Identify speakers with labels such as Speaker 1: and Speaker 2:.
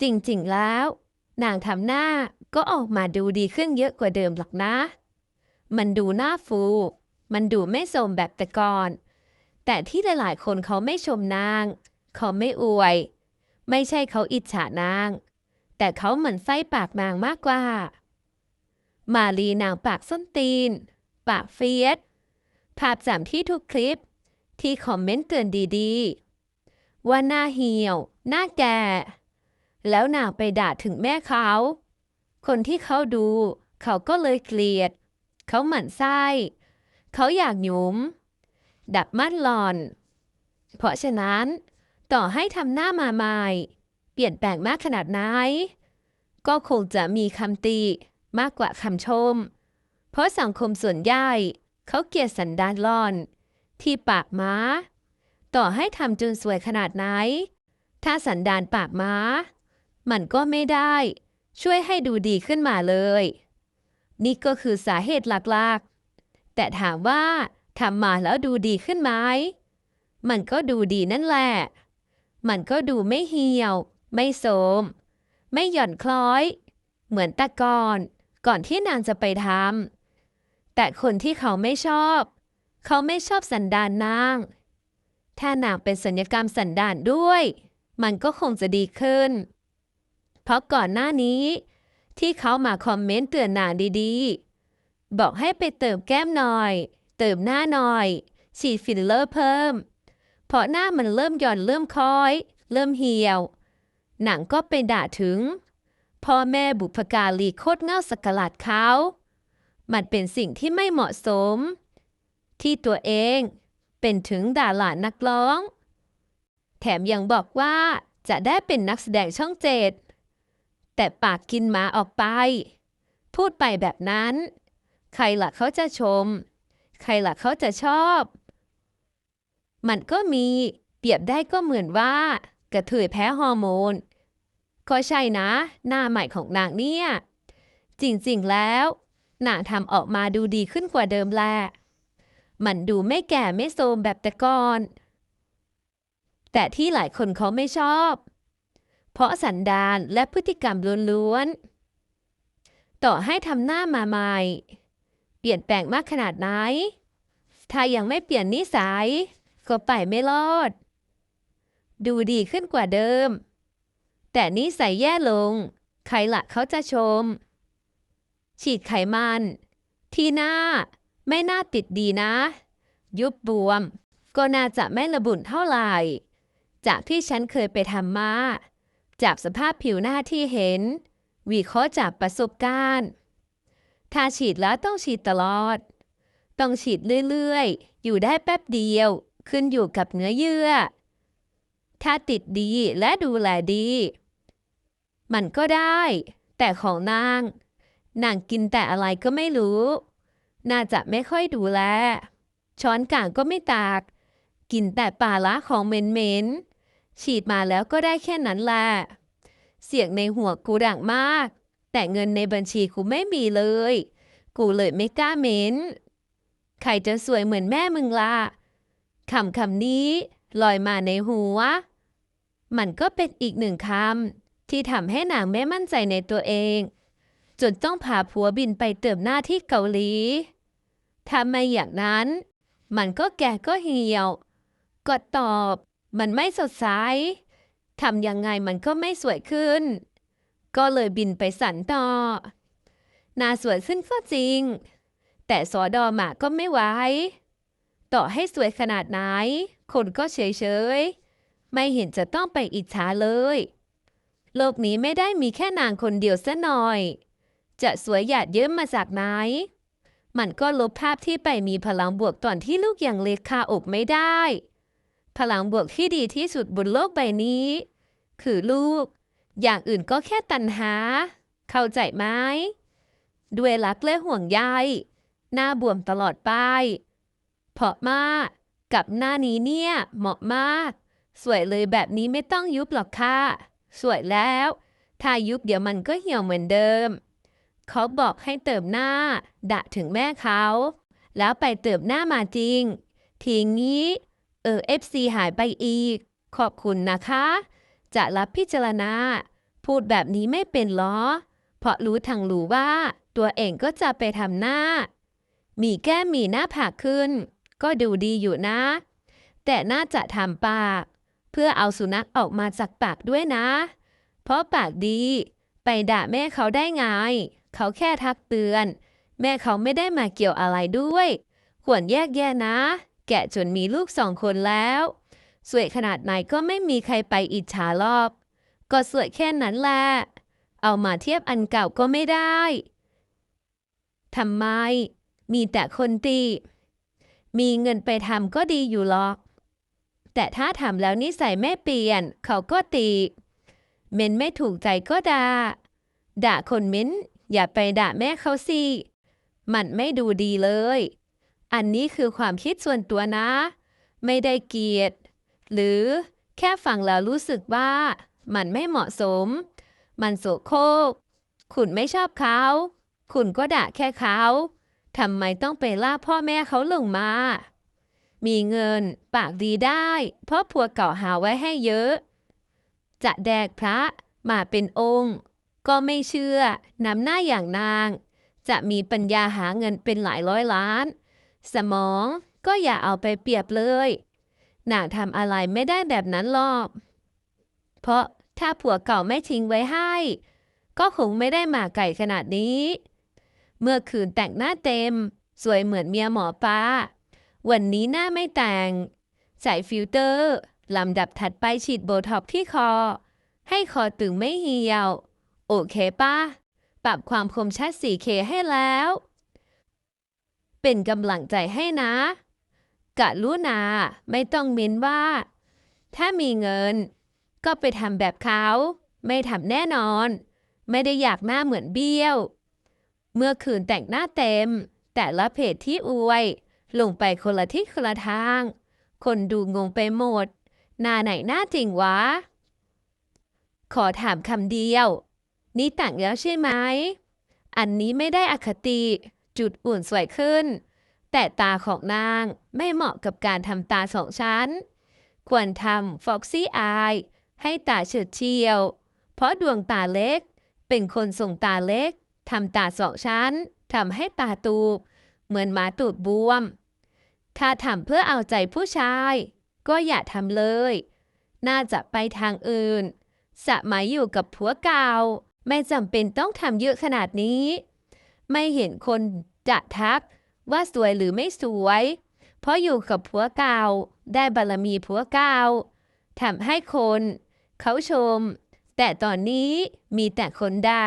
Speaker 1: จริงๆแล้ว นางทำหน้าก็ออกมาดูดีขึ้นเยอะกว่าเดิมหรอกนะ มันดูหน้าฟู มันดูไม่โสมแบบแต่ก่อน แต่ที่หลายๆ คนเขาไม่ชมนาง เขาไม่อวย ไม่ใช่เขาอิจฉานาง แต่เขาเหมือนไส้ปากนางมากกว่า มาลีนางปากส้นตีน ปากเฟียสภาพจำที่ทุกคลิป ที่คอมเมนต์เตือนดีๆ ว่าหน้าเหี่ยว หน้าแก่ แล้วนางไปด่าถึงแม่เขา คนที่เขาดู เขาก็เลยเกลียด เขาหมั่นไส้ เขาอยากหยุม ดับมั่นหลอน เพราะฉะนั้น ต่อให้ทำหน้ามาใหม่เปลี่ยนแปลงมากขนาดไหน ก็คงจะมีคำติมากกว่าคำชม เพราะสังคมส่วนใหญ่เขาเกลียดสันดานหลอน ที่ปากม้า ต่อให้ทำจนสวยขนาดไหน ถ้าสันดานปากม้า มันก็ไม่ได้ ช่วยให้ดูดีขึ้นมาเลย นี่ก็คือสาเหตุหลักๆ แต่ถามว่าทำมาแล้วดูดีขึ้นไหม มันก็ดูดีนั่นแหละ มันก็ดูไม่เหี่ยว ไม่โสม ไม่หย่อนคล้อย เหมือนแต่ก่อน ก่อนที่นางจะไปทำ แต่คนที่เขาไม่ชอบ เขาไม่ชอบสันดานนาง ถ้านางเป็นสัญญกรรมสันดานด้วย มันก็คงจะดีขึ้น เพราะก่อนหน้านี้ ที่เขามาคอมเมนต์เตือนหนาดีๆ บอกให้ไปเติมแก้มหน่อย เติมหน้าหน่อย ฉีดฟิลเลอร์เพิ่ม เพราะหน้ามันเริ่มหย่อนเริ่มคล้อย เริ่มเหี่ยว หนังก็ไปด่าถึง พ่อแม่บุพการีโคตรเง่าสกลัดเขามันเป็นสิ่งที่ไม่เหมาะสม ที่ตัวเองเป็นถึงดารานักร้อง แถมยังบอกว่าจะได้เป็นนักแสดงช่องเจ็ด แต่ปากกินหมาออกไป พูดไปแบบนั้น ใครล่ะเขาจะชม ใครล่ะเขาจะชอบ มันก็มีเปรียบได้ก็เหมือนว่า กระเทยแพ้ฮอร์โมน ก็ใช่นะ หน้าใหม่ของนางเนี่ย จริงๆแล้วนางทำออกมาดูดีขึ้นกว่าเดิมแหละมันดูไม่แก่ไม่โทรมแบบแต่ก่อน แต่ที่หลายคนเขาไม่ชอบ เพราะสันดานและพฤติกรรมล้วนๆ ต่อให้ทำหน้ามาใหม่ เปลี่ยนแปลงมากขนาดไหน ถ้ายังไม่เปลี่ยนนิสัย ก็ไปไม่รอด ดูดีขึ้นกว่าเดิม แต่นิสัยแย่ลง ใครละเขาจะชม ฉีดไขมัน ที่หน้าไม่น่าติดดีนะ ยุบบวม ก็น่าจะไม่ระบุนเท่าไหร่ จากที่ฉันเคยไปทำมา จากสภาพผิวหน้าที่เห็น วิเคราะห์จากประสบการณ์ ถ้าฉีดแล้วต้องฉีดตลอด ต้องฉีดเรื่อยๆ อยู่ได้แป๊บเดียว ขึ้นอยู่กับเนื้อเยื่อ ถ้าติดดีและดูแลดี มันก็ได้ แต่ของนาง นางกินแต่อะไรก็ไม่รู้ น่าจะไม่ค่อยดูแล ช้อนกลางก็ไม่ตาก กินแต่ปลาละของเหม็นๆ ฉีดมาแล้วก็ได้แค่นั้นแหละ เสียงในหัวกูดังมาก แต่เงินในบัญชีกูไม่มีเลย กูเลยไม่กล้าเม้น ใครจะสวยเหมือนแม่มึงล่ะคำคำนี้ลอยมาในหัว มันก็เป็นอีกหนึ่งคำที่ทำให้นางไม่มั่นใจในตัวเอง จนต้องพาผัวบินไปเติมหน้าที่เกาหลีถ้าไม่อย่างนั้น มันก็แก่ก็เหี่ยวก็ตอบ มันไม่สดใสทำยังไงมันก็ไม่สวยขึ้น ก็เลยบินไปสันต่อนาสวยขึ้นก็จริง แต่สอดอหมาก็ไม่ไหวต่อให้สวยขนาดไหน คนก็เฉยเฉยไม่เห็นจะต้องไปอิจฉาเลย โลกนี้ไม่ได้มีแค่นางคนเดียวซะหน่อย จะสวยหยาดเยิ้มมาจากไหน มันก็ลบภาพที่ไปมีพลังบวกตอนที่ลูกอย่างเล็กคาอกไม่ได้ พลังบวกที่ดีที่สุดบนโลกใบนี้ คือลูก อย่างอื่นก็แค่ตันหา เข้าใจไหมด้วยรักและห่วงใยหน้าบวมตลอดไปเพราะมาก กับหน้านี้เนี่ย เหมาะมาก สวยเลยแบบนี้ไม่ต้องยุบหรอกค่ะ สวยแล้ว ถ้ายุบเดี๋ยวมันก็เหี่ยวเหมือนเดิม เขาบอกให้เติมหน้าดะถึงแม่เขา แล้วไปเติมหน้ามาจริง ทีงี้ เออเอฟซีหายไปอีก ขอบคุณนะคะ จะรับพิจารณา พูดแบบนี้ไม่เป็นหรอเพราะรู้ทั้งรู้ว่า ตัวเองก็จะไปทำหน้า มีแก้มมีหน้าผากขึ้น ก็ดูดีอยู่นะ แต่น่าจะทำปาก เพื่อเอาสุนัขออกมาจากปากด้วยนะ เพราะปากดี ไปด่าแม่เขาได้ไง เขาแค่ทักเตือน แม่เขาไม่ได้มาเกี่ยวอะไรด้วย ควรแยกแยะนะ แกะจนมีลูกสองคนแล้วสวยขนาดไหนก็ไม่มีใครไปอิจฉาหรอกก็สวยแค่นั้นแหละ เอามาเทียบอันเก่าก็ไม่ได้ทำไม มีแต่คนตี มีเงินไปทำก็ดีอยู่หรอก แต่ถ้าทำแล้วนิสัยไม่เปลี่ยน เขาก็ตี เม้นไม่ถูกใจก็ด่า ด่าคนเม้น อย่าไปด่าแม่เขาสิ มันไม่ดูดีเลย อันนี้คือความคิดส่วนตัวนะ ไม่ได้เกียด หรือแค่ฟังแล้วรู้สึกว่า มันไม่เหมาะสม มันโสโครกคุณไม่ชอบเขา คุณก็ด่าแค่เขาทำไมต้องไปล่าพ่อแม่เขาลงมา มีเงินปากดีได้ เพราะผัวเก่าหาไว้ให้เยอะ จะแดกพระมาเป็นองค์ ก็ไม่เชื่อนำหน้าอย่างนาง จะมีปัญญาหาเงินเป็นหลายร้อยล้าน สมองก็อย่าเอาไปเปรียบเลยนางทำอะไรไม่ได้แบบนั้นหรอก เพราะถ้าผัวเก่าไม่ทิ้งไว้ให้ ก็คงไม่ได้หมาไก่ขนาดนี้ เมื่อคืนแต่งหน้าเต็ม สวยเหมือนเมียหมอปลาวันนี้หน้าไม่แต่ง ใส่ฟิลเตอร์ลำดับถัดไปฉีดโบท็อกที่คอ ให้คอตึงไม่เหี่ยว โอเคป้า ปรับความคมชัด 4K ให้แล้ว เป็นกำลังใจให้นะ กะรู้นาไม่ต้องเม้นว่า ถ้ามีเงิน ก็ไปทำแบบเขา ไม่ทำแน่นอน ไม่ได้อยากหน้าเหมือนเบี้ยว เมื่อคืนแต่งหน้าเต็ม แต่ละเพจที่อวย ลงไปคนละทิศคนละทาง คนดูงงไปหมด หน้าไหนหน้าจริงวะ ขอถามคำเดียว นี่แต่งแล้วใช่ไหม อันนี้ไม่ได้อคติ จุดอุ่นสวยขึ้น แต่ตาของนางไม่เหมาะกับการทำตาสองชั้น ควรทำฟ็อกซี่อายให้ตาเฉิดเฉียว เพราะดวงตาเล็ก เป็นคนส่งตาเล็กทำตาสองชั้นทำให้ตาตูบ เหมือนหมาตูดบวม ถ้าทำเพื่อเอาใจผู้ชาย ก็อย่าทำเลย น่าจะไปทางอื่น สมัยอยู่กับผัวเก่า ไม่จำเป็นต้องทำเยอะขนาดนี้ ไม่เห็นคน จะทักว่าสวยหรือไม่สวย เพราะอยู่กับผัวเก่าได้บารมีผัวเก่าทำให้คน เขาชม แต่ตอนนี้มีแต่คนด่า